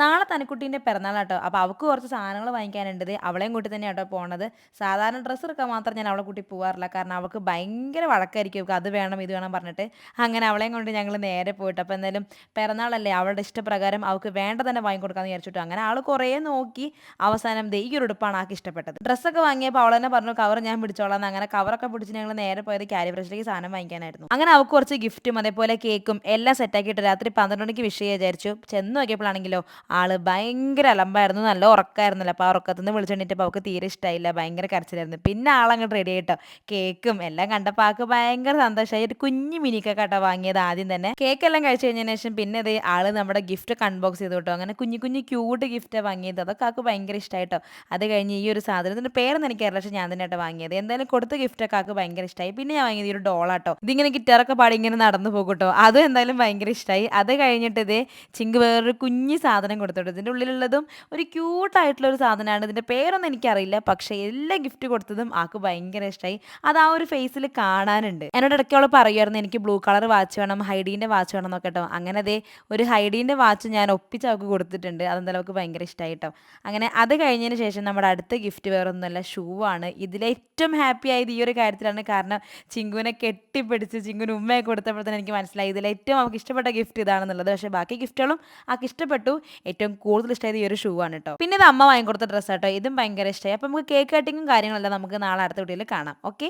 നാളെ തനിക്കുട്ടീന്റെ പിറന്നാളാട്ടോ അപ്പോൾ അവൾക്ക് കുറച്ച് സാധനങ്ങൾ വാങ്ങിക്കാനുണ്ട്. അവളെയും കൂട്ടി തന്നെ കേട്ടോ പോണത്. സാധാരണ ഡ്രസ്സ് എടുക്കാൻ മാത്രം ഞാൻ അവളെ കൂട്ടി പോകാറില്ല കാരണം അവൾക്ക് ഭയങ്കര വഴക്കായിരിക്കും. അത് വേണം ഇത് വേണം പറഞ്ഞിട്ട് അങ്ങനെ അവളെയും കൊണ്ട് ഞങ്ങൾ നേരെ പോയിട്ട്. അപ്പോൾ എന്തായാലും പിറന്നാളല്ലേ അവളുടെ ഇഷ്ടപ്രകാരം അവൾക്ക് വേണ്ട തന്നെ വാങ്ങിക്കൊടുക്കാമെന്ന് വിചാരിച്ചിട്ടു. അങ്ങനെ ആൾ കുറേ നോക്കി. അവസാനം ഈ ഒരു ഉടുപ്പാണ് ആൾക്ക് ഇഷ്ടപ്പെട്ടത്. ഡ്രസ്സൊക്കെ വാങ്ങിയപ്പോൾ അവൾ തന്നെ പറഞ്ഞു കവർ ഞാൻ പിടിച്ചോളാം അങ്ങനെ കവറൊക്കെ പിടിച്ച് ഞങ്ങൾ നേരെ പോയത് ക്യാരി ബ്രഷിലേക്ക് സാധനം വാങ്ങിക്കാനായിരുന്നു. അങ്ങനെ അവൾക്ക് കുറച്ച് ഗിഫ്റ്റും അതേപോലെ കേക്കും എല്ലാം സെറ്റാക്കിയിട്ട് രാത്രി പന്ത്രണ്ട് മണിക്ക് വിഷയം വിചാരിച്ചു. ചെന്ന് നോക്കിയപ്പോഴാണെങ്കിലോ ആൾ ഭയങ്കര അലമ്പായിരുന്നു. നല്ല ഉറക്കമായിരുന്നല്ലോ അപ്പോൾ ആ ഉറക്കത്തു നിന്ന് അവൾക്ക് തീരെ ഇഷ്ടമായില്ല ഭയങ്കര കരച്ചിലായിരുന്നു. പിന്നെ ആളങ്ങോട്ട് റെഡി ആയിട്ടോ. കേക്കും. എല്ലാം കണ്ടപ്പോൾ ആൾക്ക് ഭയങ്കര സന്തോഷമായി ഒരു കുഞ്ഞു മിനിക്കൊക്കെ കേട്ടോ വാങ്ങിയത് ആദ്യം തന്നെ. കേക്ക് എല്ലാം കഴിച്ചു കഴിഞ്ഞതിന് ശേഷം പിന്നെ ഇത് ആൾ നമ്മുടെ ഗിഫ്റ്റ് കൺബോക്സ് ചെയ്തു കേട്ടോ അങ്ങനെ കുഞ്ഞു കുഞ്ഞു ക്യൂട്ട് ഗിഫ്റ്റ് വാങ്ങിയത്. അതൊക്കെ ആൾക്ക് ഭയങ്കര ഇഷ്ടമായിട്ടോ അത് കഴിഞ്ഞ് ഈ ഒരു സാധനത്തിന്റെ പേരൊന്നും എനിക്കറിയില്ല പക്ഷേ ഞാൻ തന്നെ വാങ്ങിയത്. എന്തായാലും കൊടുത്ത ഗിഫ്റ്റൊക്കെ ആൾക്ക് ഭയങ്കര ഇഷ്ടമായി പിന്നെ ഞാൻ വാങ്ങിയത് ഈ ഒരു ഡോളാട്ടോ ഇതിങ്ങനെ ഗിറ്റാറൊക്കെ പാടി ഇങ്ങനെ നടന്നു പോകും അത് അതും എന്തായാലും ഭയങ്കര ഇഷ്ടമായി അത് കഴിഞ്ഞിട്ട് ഇത് ചിങ്ക് വേറൊരു കുഞ്ഞു സാധനം കൊടുത്തിട്ട് ഇതിന്റെ ഉള്ളിലുള്ളതും ഒരു ക്യൂട്ടായിട്ടുള്ള ഒരു സാധനമാണ്. ഇതിന്റെ പേരൊന്നും എനിക്കറിയില്ല. പക്ഷേ എല്ലാ ഗിഫ്റ്റ് കൊടുത്തതും ആൾക്ക് ഭയങ്കര ഇഷ്ടമായി അത് ആ ഒരു ഫേസിൽ കാണാനുണ്ട്. എന്നോട് ഇടയ്ക്ക് അവൾ പറയുമായിരുന്നു എനിക്ക് ബ്ലൂ കളർ വാച്ച് വേണം ഹൈഡീന്റെ വാച്ച് വേണം എന്നൊക്കെ കേട്ടോ അങ്ങനെ അതേ ഒരു ഹൈഡീന്റെ വാച്ച് ഞാൻ ഒപ്പിച്ച് അവൾക്ക് കൊടുത്തിട്ടുണ്ട്. അതെന്തായാലും അവൾക്ക് ഭയങ്കര ഇഷ്ടമായി കേട്ടോ അങ്ങനെ അത് കഴിഞ്ഞതിന് ശേഷം നമ്മുടെ അടുത്ത ഗിഫ്റ്റ് വേറൊന്നുമല്ല ഷൂ ആണ്. ഇതിലേറ്റവും ഹാപ്പി ആയത് ഈ ഒരു കാര്യത്തിലാണ്. കാരണം ചിങ്കുവിനെ കെട്ടിപ്പിടിച്ച് ചിങ്കുവിന് ഉമ്മയെ കൊടുത്തപ്പോൾ തന്നെ എനിക്ക് മനസ്സിലായി. ഇതിലേറ്റവും അവൾക്ക് ഇഷ്ടപ്പെട്ട ഗിഫ്റ്റ് ഇതാണെന്നുള്ളത്. പക്ഷേ ബാക്കി ഗിഫ്റ്റുകളും ആൾക്ക് ഇഷ്ടപ്പെട്ടു. ഏറ്റവും കൂടുതൽ ഇഷ്ടമായത് ഈ ഒരു ഷൂ ആണ് കേട്ടോ പിന്നെ ഇത് അമ്മ വാങ്ങിക്കൊടുത്ത ഡ്രസ്സ് കേട്ടോ ഇതും ഭയങ്കര ഇഷ്ടമായി. അപ്പോൾ നമുക്ക് കേക്ക് കട്ടിങ്ങും കാര്യങ്ങളെല്ലാം നമുക്ക് നാളെ അടുത്ത വീട്ടിൽ കാണാം. ഓക്കെ